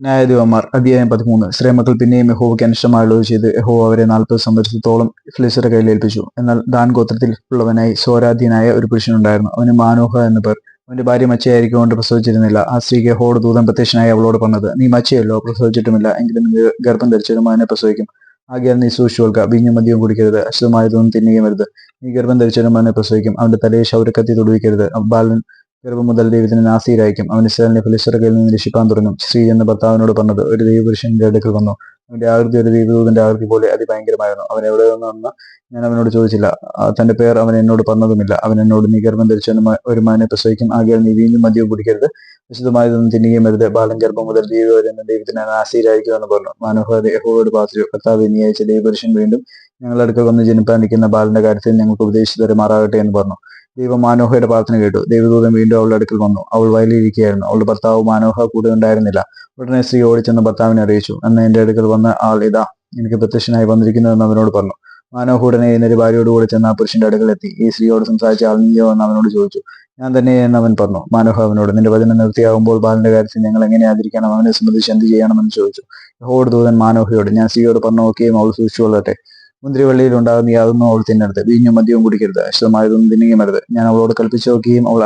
ന്യായാധിപന്മാർ അധ്യായം പതിമൂന്ന്. ശ്രേമക്കൾ പിന്നെയും യഹോവയ്ക്ക് അനിഷ്ടമായുള്ളത് ചെയ്ത് യഹോ അവരെ നാൽപ്പത് സംവത്സരത്തോളം ഫ്ലിസറെ കയ്യിൽ ഏൽപ്പിച്ചു. എന്നാൽ ദാൻ ഗോത്രത്തിൽ ഉള്ളവനായി സ്വരാധീനായ ഒരു പുരുഷനുണ്ടായിരുന്നു അവന് മാനോഹ എന്ന പേർ. അവന്റെ ഭാര്യ മച്ചയായിരിക്കൊണ്ട് പ്രസവിച്ചിരുന്നില്ല. ആ സ്ത്രീക്ക് യഹോട് ദൂതം പ്രത്യക്ഷനായി അവളോട് പറഞ്ഞത് നീ മച്ചയല്ലോ പ്രസവിച്ചിട്ടുമില്ല എങ്കിലും ഗർഭം ധരിച്ചൊരു മകനെ പ്രസവിക്കും. ആകെ നീ സൂക്ഷിച്ചു കൊടുക്കുക വീഞ്ഞും മദ്യവും കുടിക്കരുത് അശുദ്ധമായതൊന്നും തിന്നുകയും വരുത് നീ ഗർഭം ധരിച്ചൊരു മകനെ പ്രസവിക്കും. അവന്റെ തലയെ ശൗരക്കത്തി തൊടുവിക്കരുത്. ബാലൻ ഗർഭം മുതൽ ദൈവത്തിന് നാസീരായിരിക്കും അവൻ ഇസ്രായേലിനെ ഫിലിസ്റ്ററുടെ കയ്യിൽ നിന്ന് രക്ഷിക്കാൻ തുടങ്ങും. സ്ത്രീ എന്ന ഭർത്താവിനോട് പറഞ്ഞത് ഒരു ദൈവപുരുഷന്റെ അടുക്കൽ വന്നു. അവന്റെ ആകൃതി ഒരു ദൈവദൂതന്റെ ആകൃതി പോലെ അതിഭയങ്കരമായിരുന്നു. അവൻ എവിടെ നിന്നെന്ന് ഞാൻ അവനോട് ചോദിച്ചില്ല. തന്റെ പേർ അവൻ എന്നോട് പറഞ്ഞതുമില്ല. അവൻ എന്നോട് നീ ഗർഭം ധരിച്ച ഒരു മാനെ പ്രസവിക്കും. ആകിയാൽ നീ വീണ്ടും മദ്യവും കുടിക്കരുത്. വിശുദ്ധമായതൊന്നും തിന്നുകയും വരുത് ബാലൻ ഗർഭം മുതൽ ദൈവം വരെ എന്ന ദൈവത്തിന് നാസീരായിരിക്കും എന്ന് പറഞ്ഞു. മനോഹര യഹോവയോട് പ്രാർത്ഥിച്ചു. കർത്താവ് നീ അയച്ച ദൈവപുരുഷൻ വീണ്ടും ഞങ്ങളുടെ വന്ന് ജനിപ്പാൻ നിൽക്കുന്ന ബാലന്റെ കാര്യത്തിൽ ഞങ്ങൾക്ക് ഉപദേശിച്ചു തരുമാറാകട്ടെ എന്ന് പറഞ്ഞു. ദൈവം മാനോഹയുടെ പ്രാർത്ഥന കേട്ടു. ദൈവദൂതൻ വീണ്ടും അവളുടെ അടുക്കൽ വന്നു. അവൾ വയലിരിക്കുകയായിരുന്നു. അവളുടെ ഭർത്താവ് മാനോഹ കൂടെ ഉണ്ടായിരുന്നില്ല. ഉടനെ സ്ത്രീ ഓടിച്ചെന്ന് ഭർത്താവിനെ അറിയിച്ചു. അന്ന് എന്റെ അടുക്കൽ വന്ന ആൾ ഇതാ എനിക്ക് പ്രത്യക്ഷനായി വന്നിരിക്കുന്നതെന്ന് അവനോട് പറഞ്ഞു. മാനോഹ ഉടനെ എന്നൊരു ഭാര്യയോട് കൂടെ ചെന്ന് ആ പുരുഷന്റെ അടുക്കൽ എത്തി. ഈ സ്ത്രീയോട് സംസാരിച്ച ആൾ നീയോ എന്ന് അവനോട് ചോദിച്ചു. ഞാൻ തന്നെ എന്ന് അവൻ പറഞ്ഞു. മാനോഹ അവനോട് നിന്റെ വചനം നിർത്തിയാകുമ്പോൾ ബാലന്റെ കാര്യത്തിൽ ഞങ്ങൾ എങ്ങനെ ആദരിക്കണം? അവനെ സംബന്ധിച്ച് എന്ത് ചെയ്യണമെന്ന് ചോദിച്ചു. യഹോവയുടെ ദൂതൻ മാനോഹയോട് ഞാൻ സ്ത്രീയോട് പറഞ്ഞു നോക്കുകയും അവൾ സൂക്ഷിച്ചു കൊള്ളട്ടെ മുന്തിരിവള്ളിയിൽ ഉണ്ടാകുന്ന യാതൊന്നും അവൾ തിന്നരുത്. വീഞ്ഞും മദ്യവും കുടിക്കരുത്. അശുദ്ധമായതൊന്നും തിന്നുകയും അരുത് ഞാൻ അവളോട് കൽപ്പിച്ചു നോക്കുകയും അവൾ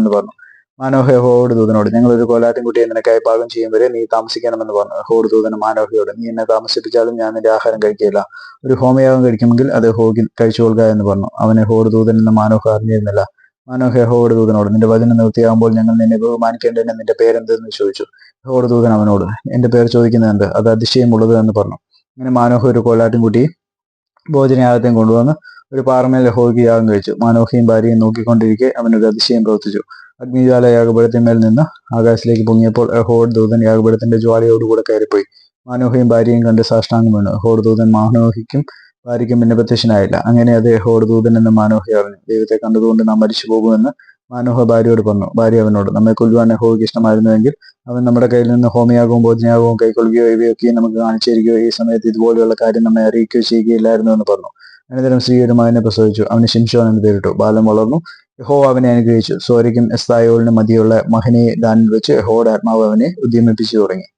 എന്ന് പറഞ്ഞു. മാനോഹ ഹോവോട് ദൂതനോട് ഞങ്ങൾ ഒരു കോലാട്ടിൻകുട്ടിയെ നിനക്കായി പാകം ചെയ്യും. വരെ നീ താമസിക്കണമെന്ന് പറഞ്ഞു. ഹോട് ദൂതൻ മാനോഹയോട് നീ എന്നെ താമസിപ്പിച്ചാലും ഞാൻ നിന്റെ ആഹാരം കഴിക്കില്ല ഒരു ഹോമയാഗം കഴിക്കുമെങ്കിൽ അത് ഹോഗിൻ കഴിച്ചുകൊള്ളുക എന്ന് പറഞ്ഞു. അവനെ ഹോട് ദൂതൻ എന്ന് മാനോഹ അറിഞ്ഞിരുന്നില്ല. മാനോഹ ഹോട് ദൂതനോട് നിന്റെ വചനം നിവൃത്തിയാകുമ്പോൾ ഞങ്ങൾ നിന്നെ ബഹുമാനിക്കേണ്ടതിന് നിന്റെ പേരെന്തെന്ന് ചോദിച്ചു. ഹോട് ദൂതൻ അവനോട് എന്റെ പേര് ചോദിക്കുന്നത് എന്ത്? അത് അതിശയമുള്ളത് എന്ന് പറഞ്ഞു. അങ്ങനെ മാനോഹ ഒരു കോലാട്ടിൻകുട്ടിയെ ഭോജനയാഗത്തെയും കൊണ്ടുവന്ന് ഒരു പാറമേൽ ഹോഗി യാഗം കഴിച്ചു. മനോഹിയും ഭാര്യയും നോക്കിക്കൊണ്ടിരിക്കെ അവനൊരു അതിശയം പ്രവർത്തിച്ചു. അഗ്നിജ്വാല യാഗപീഠത്തിന്മേൽ നിന്ന് ആകാശത്തിലേക്ക് പൊങ്ങിയപ്പോൾ ഹോഡ് ദൂതൻ യാഗപീഠത്തിന്റെ ജ്വാലയോടുകൂടെ കയറിപ്പോയി. മനോഹയും ഭാര്യയും കണ്ട് സാഷ്ടാംഗം വീണു. ഹോഡ് ദൂതൻ മാനോഹിക്കും ഭാര്യയ്ക്കും പിന്നെ പ്രത്യക്ഷനായില്ല. അങ്ങനെ അത് ഹോഡ് ദൂതൻ എന്ന് മാനോഹി അറിഞ്ഞു. ദൈവത്തെ കണ്ടതുകൊണ്ട് നാം മരിച്ചു പോകുമെന്ന് മാനോഹ ഭാര്യയോട് പറഞ്ഞു. ഭാര്യ അവനോട് നമ്മെ കൊല്ലുവാൻ യഹോവയ്ക്ക് ഇഷ്ടമായിരുന്നുവെങ്കിൽ അവൻ നമ്മുടെ കയ്യിൽ നിന്ന് ഹോമിയാകവും ഭോജനയാകവും കൈക്കൊള്ളുകയോ ഇവയൊക്കെ നമുക്ക് കാണിച്ചു തരികയോ ഈ സമയത്ത് ഇതുപോലെയുള്ള കാര്യം നമ്മെ അറിയിക്കുകയോ ചെയ്യുകയില്ലായിരുന്നു എന്ന് പറഞ്ഞു. അനന്തരം സ്ത്രീ ഒരു മകനെ പ്രസവിച്ചു. അവന് ശിംഷോൻ എന്ന് പേരിട്ടു. ബാലം വളർന്നു. യഹോ അവനെ അനുഗ്രഹിച്ചു. സോരയ്ക്കും എസ്തായോളിനും മതിയുള്ള മഹനെ ദാനിൽ വെച്ച് യഹോയുടെ ആത്മാവ് അവനെ ഉദ്യമിപ്പിച്ചു തുടങ്ങി.